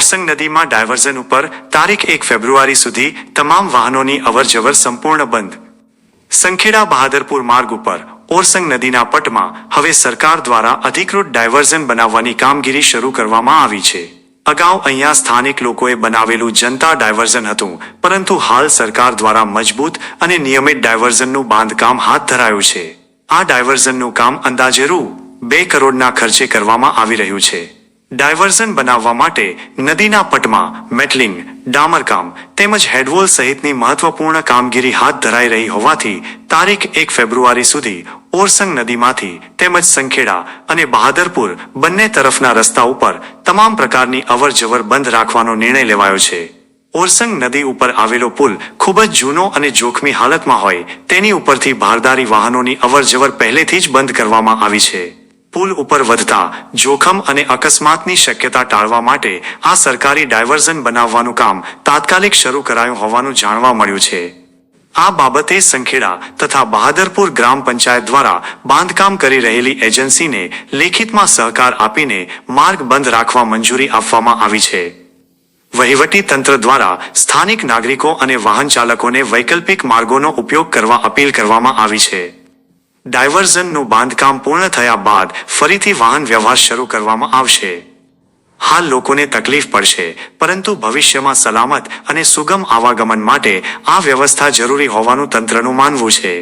ઓરસંગ નદીમાં ડાયવર્ઝન ઉપર તારીખ એક ફેબ્રુઆરી સુધી તમામ વાહનોની અવરજવર સંપૂર્ણ બંધ. સંખેડા બહાદરપુર માર્ગ ઉપર ઓરસંગ નદીના પટમાં હવે સરકાર દ્વારા અધિકૃત ડાયવર્ઝન બનાવવાની કામગીરી શરૂ કરવામાં આવી છે. અગાઉ અહીંયા સ્થાનિક લોકોએ બનાવેલું જનતા ડાયવર્ઝન હતું, પરંતુ હાલ સરકાર દ્વારા મજબૂત અને નિયમિત ડાયવર્ઝનનું બાંધકામ હાથ ધરાયું છે. આ ડાયવર્ઝનનું કામ અંદાજે રૂ બે કરોડના ખર્ચે કરવામાં આવી રહ્યું છે. ડાયવર્ઝન બનાવવા માટે નદીના પટમાં મેટલિંગ, ડામરકામ તેમજ હેડવોલ સહિતની મહત્વપૂર્ણ કામગીરી હાથ ધરાઈ રહી હોવાથી તારીખ એક ફેબ્રુઆરી સુધી ઓરસંગ નદીમાંથી તેમજ સંખેડા અને બહાદરપુર બંને તરફના રસ્તા ઉપર તમામ પ્રકારની અવર જવર બંધ રાખવાનો નિર્ણય લેવાયો છે. ઓરસંગ નદી ઉપર આવેલો પુલ ખૂબ જ જૂનો અને જોખમી હાલતમાં હોય તેની ઉપરથી ભારદારી વાહનોની અવર જવર પહેલેથી જ બંધ કરવામાં આવી છે. પુલ ઉપર વધતા જોખમ અને અકસ્માતની શક્યતા ટાળવા માટે આ સરકારી ડાયવર્ઝન બનાવવાનું કામ તાત્કાલિક શરૂ કરાયું હોવાનું જાણવા મળ્યું છે. આ બાબતે સંખેડા તથા બહાદરપુર ગ્રામ પંચાયત દ્વારા બાંધકામ કરી રહેલી એજન્સીને લેખિતમાં સહકાર આપીને માર્ગ બંધ રાખવા મંજૂરી આપવામાં આવી છે. વહીવટી તંત્ર દ્વારા સ્થાનિક નાગરિકો અને વાહન ચાલકોને વૈકલ્પિક માર્ગોનો ઉપયોગ કરવા અપીલ કરવામાં આવી છે. ડાયવર્ઝનનું બાંધકામ પૂર્ણ થયા બાદ ફરીથી વાહન વ્યવહાર શરૂ કરવામાં આવશે. હાલ લોકોને તકલીફ પડશે, પરંતુ ભવિષ્યમાં સલામત અને સુગમ આવાગમન માટે આ વ્યવસ્થા જરૂરી હોવાનું તંત્રનું માનવું છે.